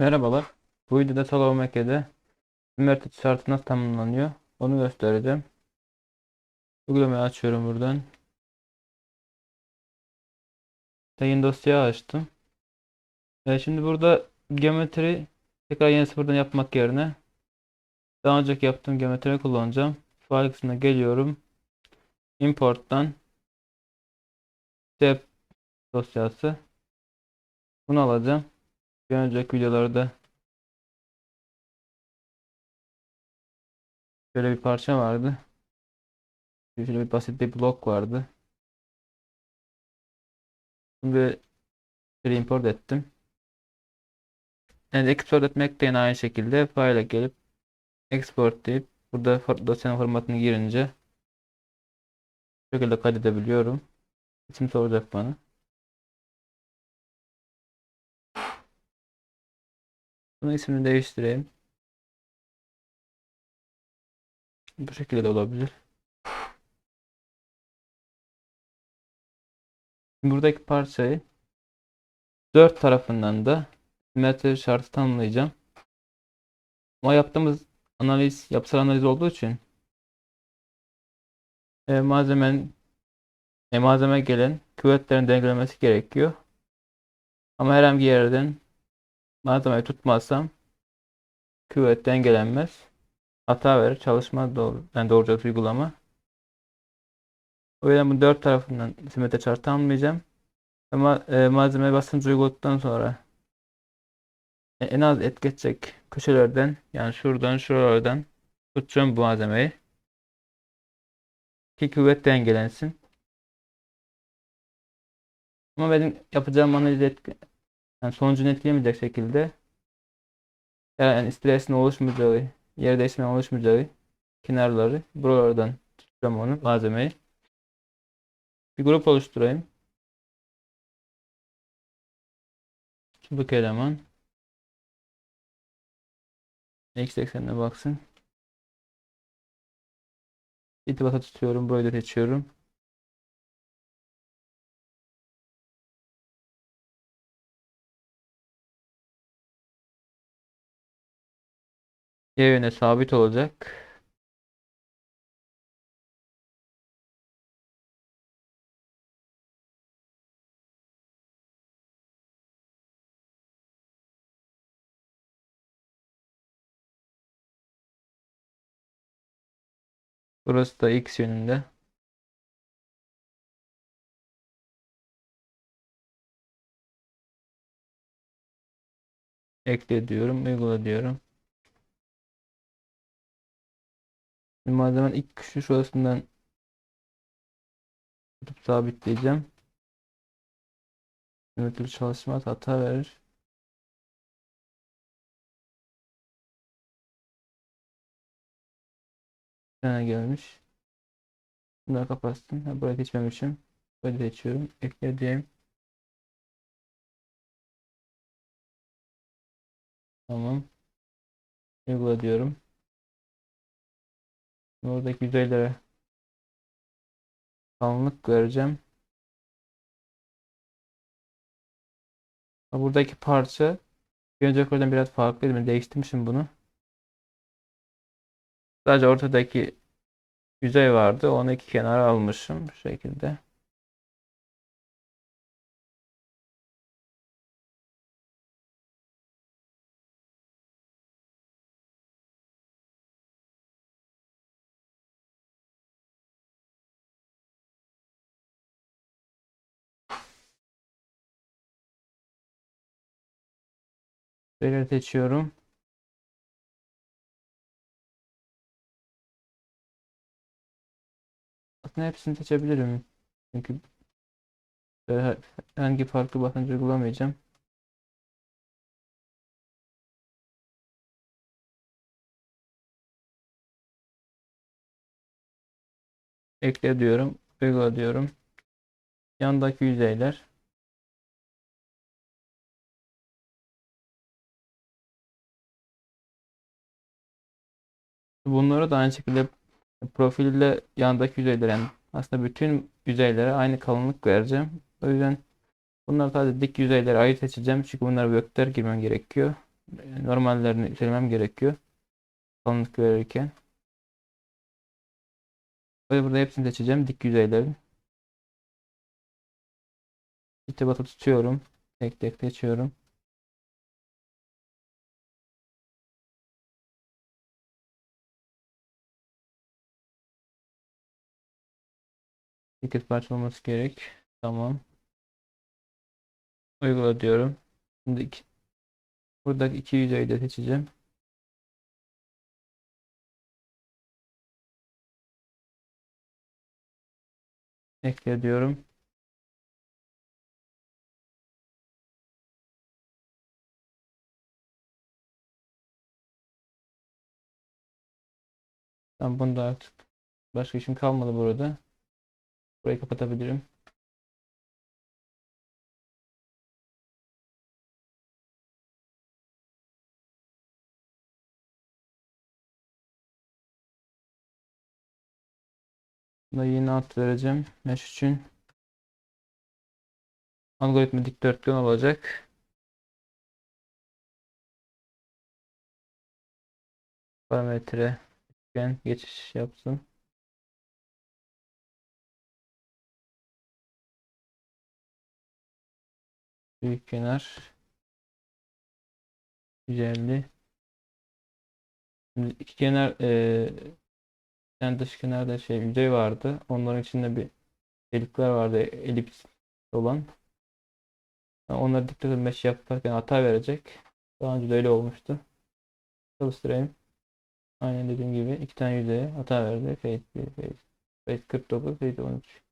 Merhabalar. Bu videoda Salon Make'de Symmetric şartı nasıl tanımlanıyor onu göstereceğim. Uygulamayı açıyorum buradan. Yayın dosya açtım. E, şimdi burada geometri tekrar yeni sıfırdan yapmak yerine daha önceki yaptığım geometriyi kullanacağım. File kısmına geliyorum. Import'tan step dosyası. Bunu alacağım. Bir önceki videolarda şöyle bir parça vardı. Şöyle bir basit bir blok vardı. Şimdi şöyle import ettim. Yani export etmek de aynı şekilde file'e gelip export deyip burada dosyanın formatını girince şekilde kaydedebiliyorum. İsim soracak bana. Bunun ismini değiştireyim. Bu şekilde de olabilir. Buradaki parçayı dört tarafından da simetri şartı tanımlayacağım. Ama yaptığımız analiz yapısal analiz olduğu için e, malzemenin e, malzeme gelen küvetlerin dengelemesi gerekiyor. Ama herhangi yerden malzemeyi tutmazsam küvet dengelenmez. Hata verir. Çalışmaz doğru. Yani doğruca uygulama. O yüzden bu dört tarafından simetri çarpı tanımlayacağım. Ama e, malzeme basıncı uyguladıktan sonra e, en az etki edecek köşelerden yani şuradan şuralardan tutacağım bu malzemeyi. Ki kuvvet dengelensin. Ama benim yapacağım analiz etki, yani sonucunu etkilemeyecek şekilde yani stresin oluşmayacağı, yer değişimi oluşmayacağı kenarları buralardan tutacağım onu malzemeyi. Bir grup oluşturayım. Bu eleman x eksenine baksın. İrtibata tutuyorum. Burayı da seçiyorum. Y yöne sabit olacak. Burası da x yönünde. Ekle diyorum, uygula diyorum. Şimdi malzemenin ilk köşe şurasından tutup sabitleyeceğim. Simetri çalışmaz, hata verir. Bir tane gelmiş. Bunları kapatsın. Ha, burayı seçmemişim. Böyle seçiyorum. Ekle diyeyim. Tamam. Uygula diyorum. Oradaki yüzeylere kalınlık vereceğim. Buradaki parça bir öncekilerden biraz farklıydı. Ben değiştirmişim bunu. Sadece ortadaki yüzey vardı. Onu iki kenara almışım bu şekilde. Böyle seçiyorum. Aslında hepsini seçebilirim. Çünkü herhangi farklı basınç uygulamayacağım. Ekle diyorum. Uygula diyorum. Yandaki yüzeyler. Bunları da aynı şekilde profille yandaki yüzeylere yani aslında bütün yüzeylere aynı kalınlık vereceğim. O yüzden bunları sadece dik yüzeyleri ayrı seçeceğim. Çünkü bunlara vektör girmem gerekiyor. normallerini söylemem gerekiyor. Kalınlık verirken. Böyle burada hepsini seçeceğim. Dik yüzeylerin. İrtibatı tutuyorum. Tek tek seçiyorum. Sekiz parça gerek. Tamam. Uygula diyorum. Şimdi iki, buradaki iki yüzeyi de seçeceğim. Ekle diyorum. Tamam bunu da artık başka işim kalmadı burada. Burayı kapatabilirim. Buna yeni alt vereceğim. Mesh için. Algoritma dikdörtgen olacak. Parametre geçiş yapsın. Büyük kenar 150 Şimdi iki kenar e, yani dış kenarda şey yüzey vardı. Onların içinde bir delikler vardı elips olan. Yani onları dikdörtgen mesh yaparken hata verecek. Daha önce de öyle olmuştu. Çalıştırayım. Aynen dediğim gibi iki tane yüzeye hata verdi. Fade 1, Fade, Fade 49, Fade 13.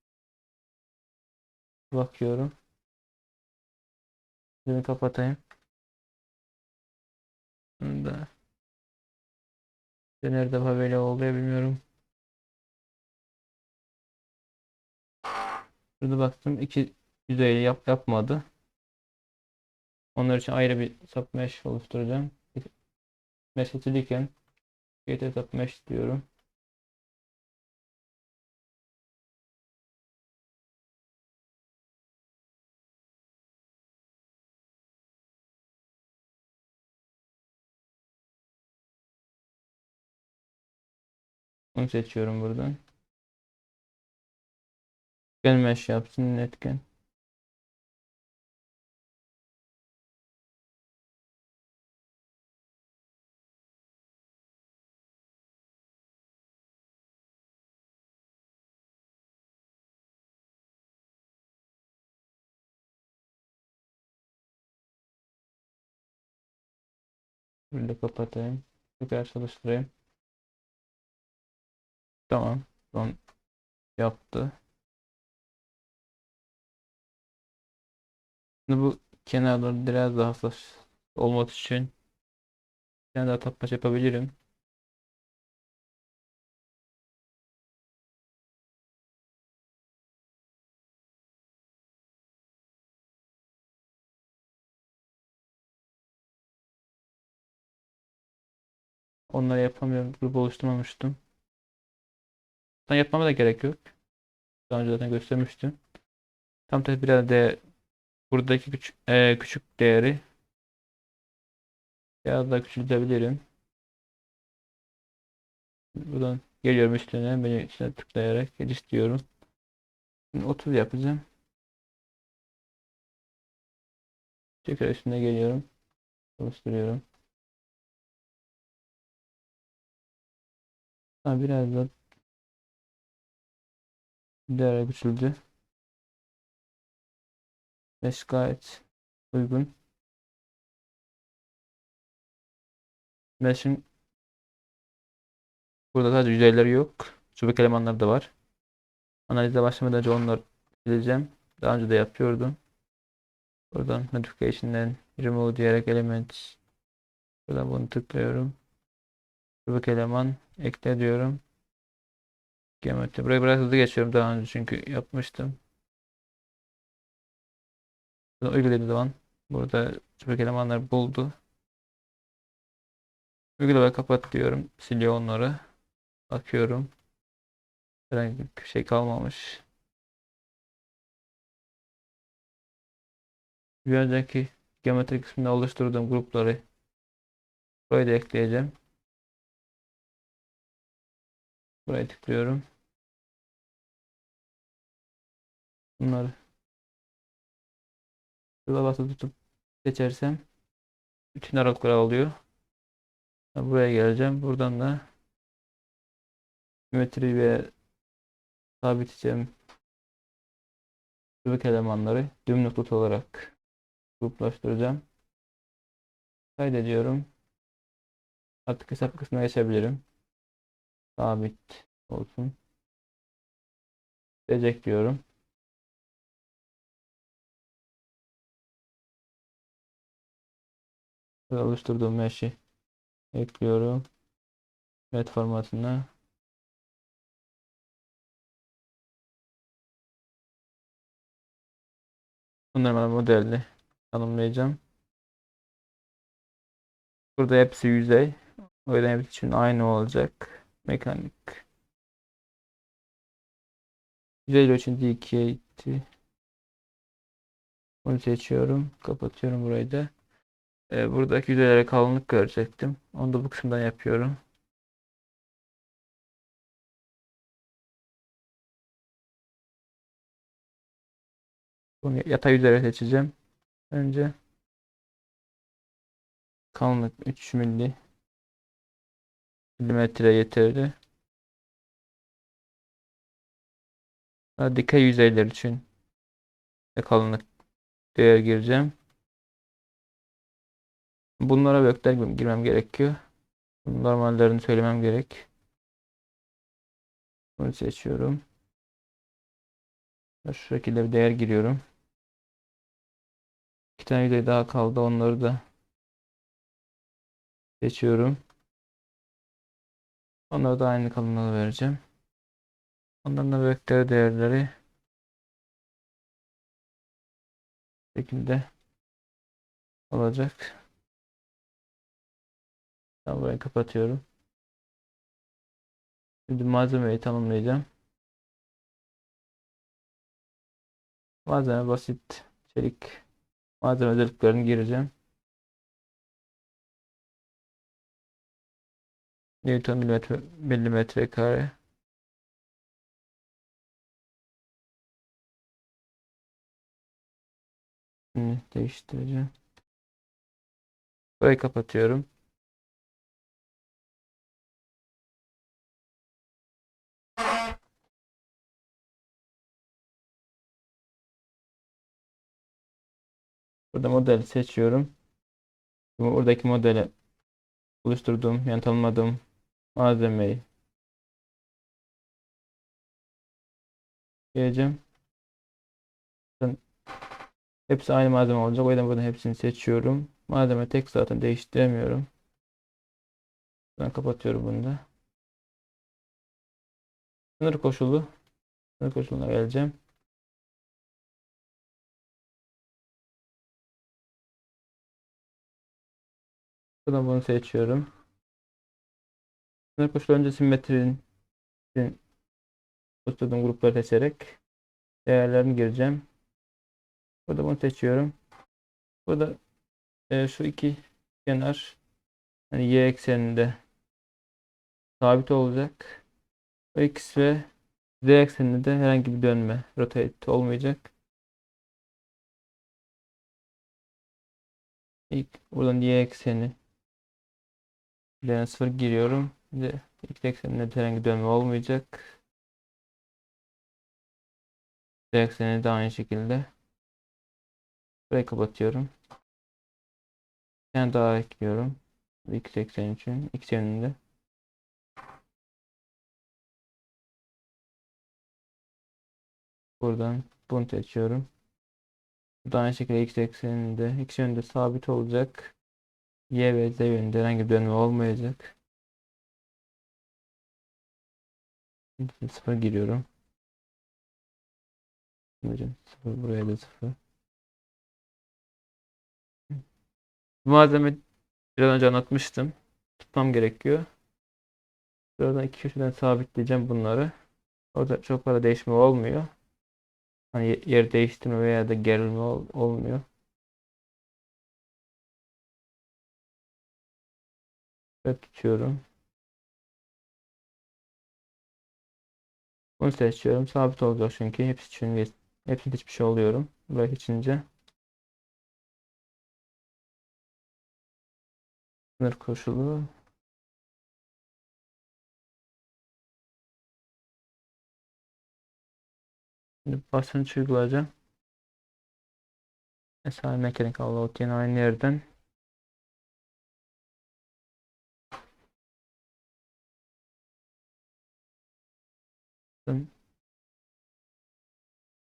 Bakıyorum. Bunu kapatayım. Bunu da nerede böyle oluyor bilmiyorum. Burada baktım iki yüzeyi yap yapmadı. Onlar için ayrı bir submesh oluşturacağım. Mesh seçiliyken Create submesh diyorum. Bunu seçiyorum buradan. Etken yapsın etken. Burada kapatayım. Tekrar çalıştırayım. Tamam. Son yaptı. Şimdi bu kenarları biraz daha hassas olmak için bir daha tapmaç yapabilirim. Onları yapamıyorum. Grup oluşturmamıştım. Ben yapmama da gerek yok. Daha önce zaten göstermiştim. Tam tersi biraz de buradaki küçük, e, küçük değeri biraz daha küçültebilirim. Buradan geliyorum üstüne. Beni içine tıklayarak geliş diyorum. Şimdi 30 yapacağım. Tekrar üstüne geliyorum. Çalıştırıyorum. Ha, biraz da değer küçüldü. Mesh gayet uygun. Mesh'in burada sadece yüzeyleri yok. Çubuk elemanları da var. Analize başlamadan önce onları sileceğim. Daha önce de yapıyordum. Buradan notification'den remove diyerek element buradan bunu tıklıyorum. Çubuk eleman ekle diyorum. Geometri. Burayı biraz hızlı geçiyorum daha önce çünkü yapmıştım. Bunu uyguladığı zaman burada çubuk elemanları buldu. Uygula ve kapat diyorum. Siliyor onları. Bakıyorum. Herhangi bir şey kalmamış. Bir önceki geometri kısmında oluşturduğum grupları Burayı da ekleyeceğim. Buraya tıklıyorum. Bunları şurada basılı tutup seçersem bütün aralıkları alıyor. Buraya geleceğim. Buradan da simetri ve sabitleyeceğim Sıvık elemanları düğüm noktası olarak gruplaştıracağım. Kaydediyorum. Artık hesap kısmına geçebilirim. Sabit olsun. Gelecek diyorum. Oluşturduğum mesh'i ekliyorum. Met formatına. Bunları ben modelle tanımlayacağım. Burada hepsi yüzey. O yüzden hepsi için aynı olacak. Mekanik. Yüzey için D2 Bunu seçiyorum. Kapatıyorum burayı da. Ee, buradaki yüzeylere kalınlık görecektim. Onu da bu kısımdan yapıyorum. Bunu yatay üzere seçeceğim. Önce kalınlık 3 milli milimetre yeterli. Dikey yüzeyler için kalınlık değer gireceğim. Bunlara vektör girmem gerekiyor. Normallerini söylemem gerek. Bunu seçiyorum. Şu şekilde bir değer giriyorum. İki tane yüzey daha kaldı. Onları da seçiyorum. Onları da aynı kalınlığı vereceğim. Onların da vektör değerleri şekilde olacak. Ben burayı kapatıyorum. Şimdi malzemeyi tamamlayacağım. Malzeme basit. Çelik malzeme özelliklerini gireceğim. Newton milimetre, milimetre kare. Şimdi değiştireceğim. Burayı kapatıyorum. Burada modeli seçiyorum. Buradaki modeli oluşturduğum yani tanımladığım malzemeyi geleceğim. Hepsi aynı malzeme olacak. O yüzden buradan hepsini seçiyorum. Malzeme tek zaten değiştiremiyorum. Ben kapatıyorum bunu da. Sınır koşulu. Sınır koşuluna geleceğim. Buradan bunu seçiyorum. Sınır koşulu önce simetrinin oluşturduğum grupları seçerek değerlerini gireceğim. Burada bunu seçiyorum. Burada e, şu iki kenar hani y ekseninde sabit olacak. X ve z ekseninde herhangi bir dönme, rotate olmayacak. İlk buradan y ekseni Üzerine 0 giriyorum. De x ekseninde herhangi dönme olmayacak. Z ekseni de aynı şekilde. Burayı kapatıyorum. Bir tane daha ekliyorum. X ekseni için. X yönünde. Buradan bunu seçiyorum. Burada aynı şekilde x ekseninde, x yönünde sabit olacak. Y ve Z yönünde herhangi bir dönme olmayacak. Sıfır giriyorum. Hocam sıfır buraya da sıfır. Bu malzeme biraz önce anlatmıştım. Tutmam gerekiyor. Buradan iki köşeden sabitleyeceğim bunları. Orada çok fazla değişme olmuyor. Hani yer değiştirme veya da gerilme ol olmuyor. Ve tutuyorum. Bunu seçiyorum. Sabit olacak çünkü. Hepsi için hepsi hiçbir şey oluyorum. Burayı seçince. Sınır koşulu. Şimdi basınç uygulayacağım. Mesela mekanik yine aynı yerden.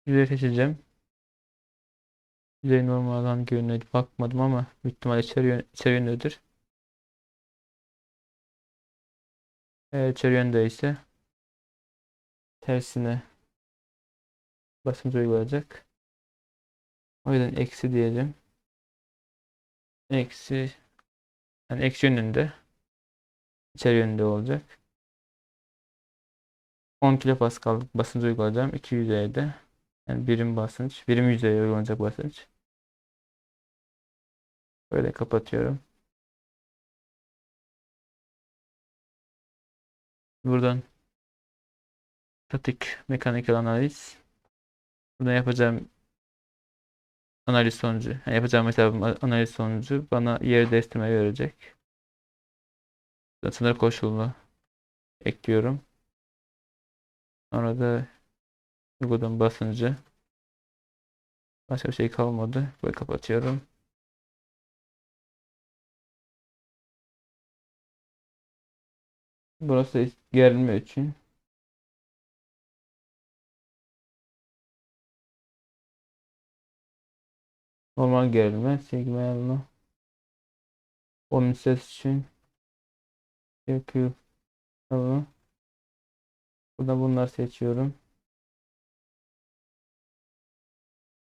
Yüzey seçeceğim. Yüzey normalden hangi bakmadım ama büyük ihtimal içeri, yön, içeri yönüdür. Eğer içeri yönde ise tersine basınç uygulayacak. O yüzden eksi diyelim. Eksi yani eksi yönünde içeri yönünde olacak. 10 kilopascal basınç uygulayacağım. 2 yüzeyde. Yani birim basınç. Birim yüzeye uygulanacak basınç. Böyle kapatıyorum. Buradan statik mekanikal analiz. Burada yapacağım analiz sonucu. Yani yapacağım mesela analiz sonucu bana yer değiştirme verecek. Sınır koşulunu ekliyorum. Sonra da uyguladım basıncı. Başka bir şey kalmadı. Böyle kapatıyorum. Burası gerilme için. Normal gerilme, sigma yanına. Onun ses için yapıyor. Tamam. Burada bunları seçiyorum.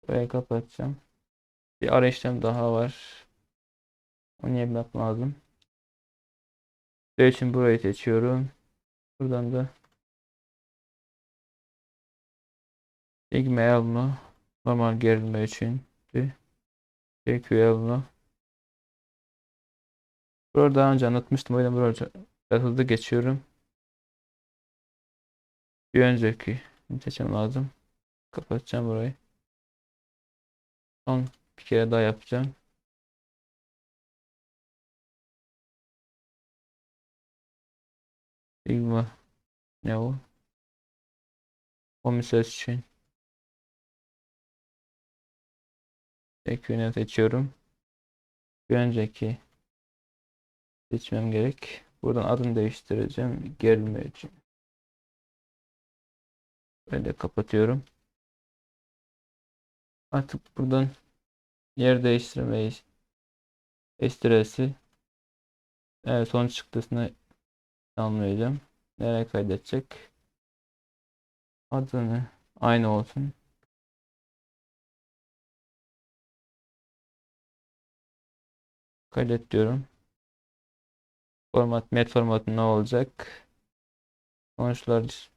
Burayı kapatacağım. Bir ara işlem daha var. Onu yapmak lazım. Ve için burayı seçiyorum. Buradan da Sigma elma normal gerilme için PQL Burada daha önce anlatmıştım. O yüzden burada hızlı geçiyorum. Bir önceki seçim lazım. Kapatacağım burayı. Son bir kere daha yapacağım. Sigma ne o? Komiser için. Ekvine seçiyorum. Bir önceki seçmem gerek. Buradan adını değiştireceğim. Gerilme Böyle kapatıyorum. Artık buradan yer değiştirmeyi estiresi evet, sonuç çıktısını almayacağım. Nereye kaydedecek? Adını aynı olsun. Kaydet diyorum. Format met formatı ne olacak? Sonuçlar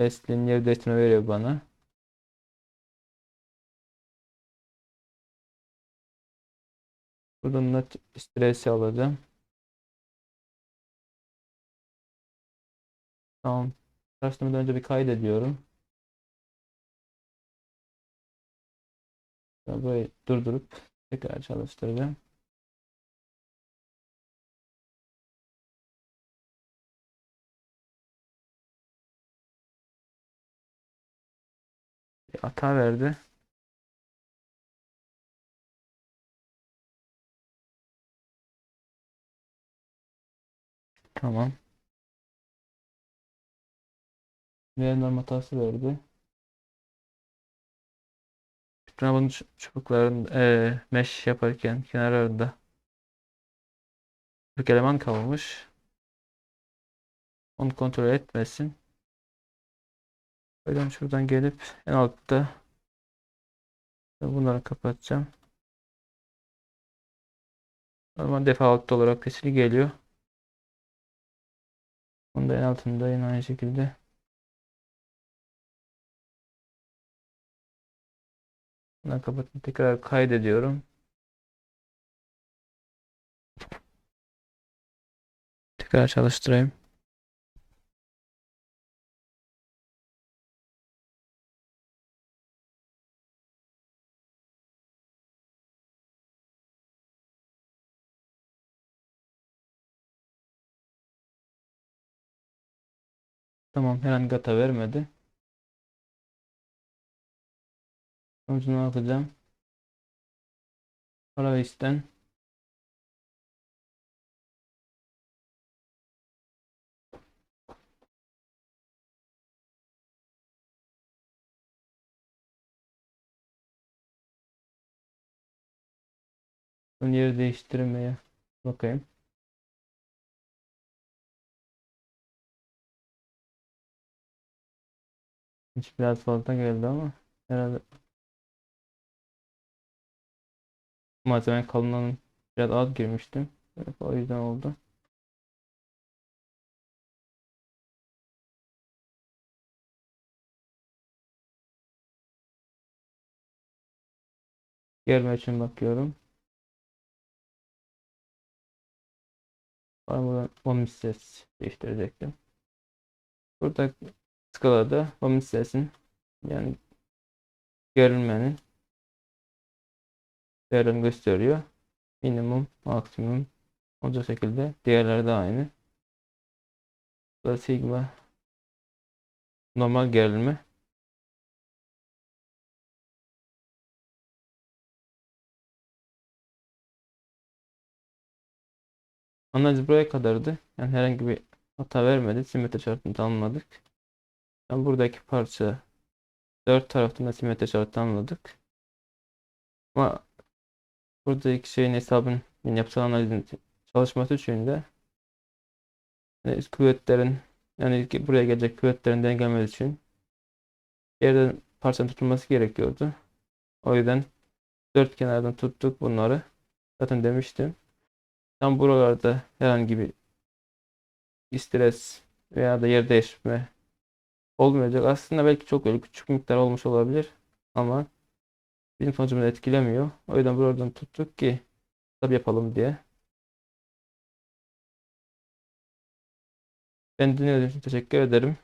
Teslin yer değiştirme veriyor bana. Buradan net stresi alacağım. Tamam. Çalıştırmadan önce bir kaydediyorum. Böyle durdurup tekrar çalıştıracağım. Bir hata verdi. Tamam. Random hatası verdi. Bunun çubukların e, mesh yaparken kenarlarında bir eleman kalmış. Onu kontrol etmesin. Buradan şuradan gelip en altta bunları kapatacağım. Normal default olarak sesli geliyor. Onu da en altında yine aynı şekilde Bunları kapatıp tekrar kaydediyorum. Tekrar çalıştırayım. Tamam herhangi hata vermedi. Sonucu ne yapacağım? Para ve isten Ön yeri değiştirmeye bakayım. Hiç biraz fazla geldi ama herhalde malzeme kalınlığının biraz az girmiştim. Evet, o yüzden oldu. Gelme için bakıyorum. Var buradan onun ses değiştirecektim. Burada skalada onun sesin yani gerilmenin değerlerini gösteriyor. Minimum, maksimum olacak şekilde diğerleri de aynı. Burada sigma normal gerilme Analiz buraya kadardı. Yani herhangi bir hata vermedi. Simetri şartını tanımladık. Yani buradaki parça dört taraftan da simetri şartı tanımladık. Ama buradaki şeyin hesabın yani yapısal analizin çalışması için de yani kuvvetlerin yani buraya gelecek kuvvetlerin dengelemesi için yerden parçanın tutulması gerekiyordu. O yüzden dört kenardan tuttuk bunları. Zaten demiştim. Tam buralarda herhangi bir stres veya da yer değişme olmayacak. Aslında belki çok öyle küçük miktar olmuş olabilir ama bizim sonucumuzu etkilemiyor. O yüzden buradan tuttuk ki tabi yapalım diye. Ben dinlediğiniz için teşekkür ederim.